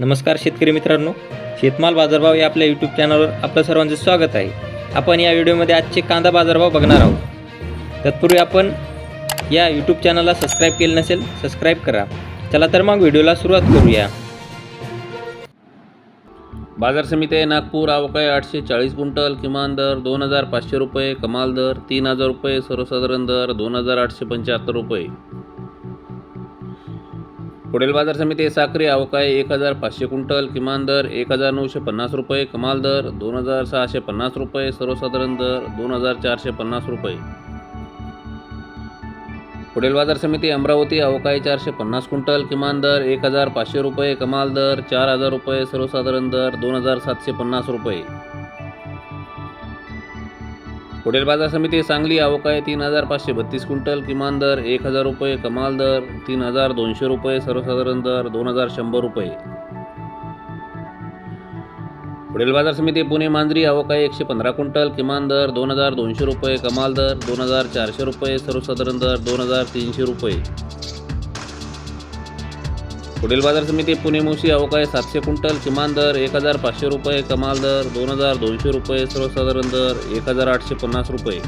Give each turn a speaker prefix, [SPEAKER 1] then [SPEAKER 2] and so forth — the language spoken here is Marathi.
[SPEAKER 1] नमस्कार शेतकरी मित्रांनो. शेतमाल बाजारभाव या आपल्या यूट्यूब चॅनलवर आपलं सर्वांचं स्वागत आहे. आपण या व्हिडिओमध्ये आजचे कांदा बाजारभाव बघणार आहोत. तत्पूर्वी आपण या यूट्यूब चॅनलला सबस्क्राईब केलं नसेल सबस्क्राईब करा. चला तर मग व्हिडिओला सुरुवात करूया.
[SPEAKER 2] बाजार समिती आहे नागपूर अवकाळी आठशे चाळीस क्विंटल किमान दर दोन हजार पाचशे रुपये कमाल दर तीन हजार रुपये सर्वसाधारण दर दोन हजार आठशे पंच्याहत्तर रुपये. पुढील बाजार समिती साखरे अवकाळी एक हजार पाचशे क्विंटल किमान दर एक हजार नऊशे पन्नास रुपये कमाल दर दोन हजार सहाशे पन्नास रुपये सर्वसाधारण दर दोन हजार चारशे पन्नास रुपये. पुढील बाजार समिती अमरावती अवकाळी चारशे पन्नास क्विंटल किमान दर एक हजार पाचशे रुपये कमाल दर चार हजार रुपये सर्वसाधारण दर दोन हजार सातशे पन्नास रुपये. हॉटेल बाजार समिती सांगली आहे तीन हजार पाचशे बत्तीस क्विंटल किमान दर एक हजार रुपये कमाल दर तीन हजार दोनशे रुपये सर्वसाधारण दर दोन हजार शंभर रुपये. हॉटेल बाजार समिती पुणे मांजरी आवक आहे एकशे पंधरा क्विंटल किमान दर दोन हजार दोनशे रुपये कमाल दर दोन हजार चारशे रुपये सर्वसाधारण दर दोन हजार तीनशे रुपये. पुढील बाजार समिती पुणे मुशी अवकाळी सातशे क्विंटल किमान दर एक हजार पाचशे रुपये कमाल दर दोन हजार दोनशे रुपये सर्वसाधारण दर एक हजार आठशे पन्नास रुपये.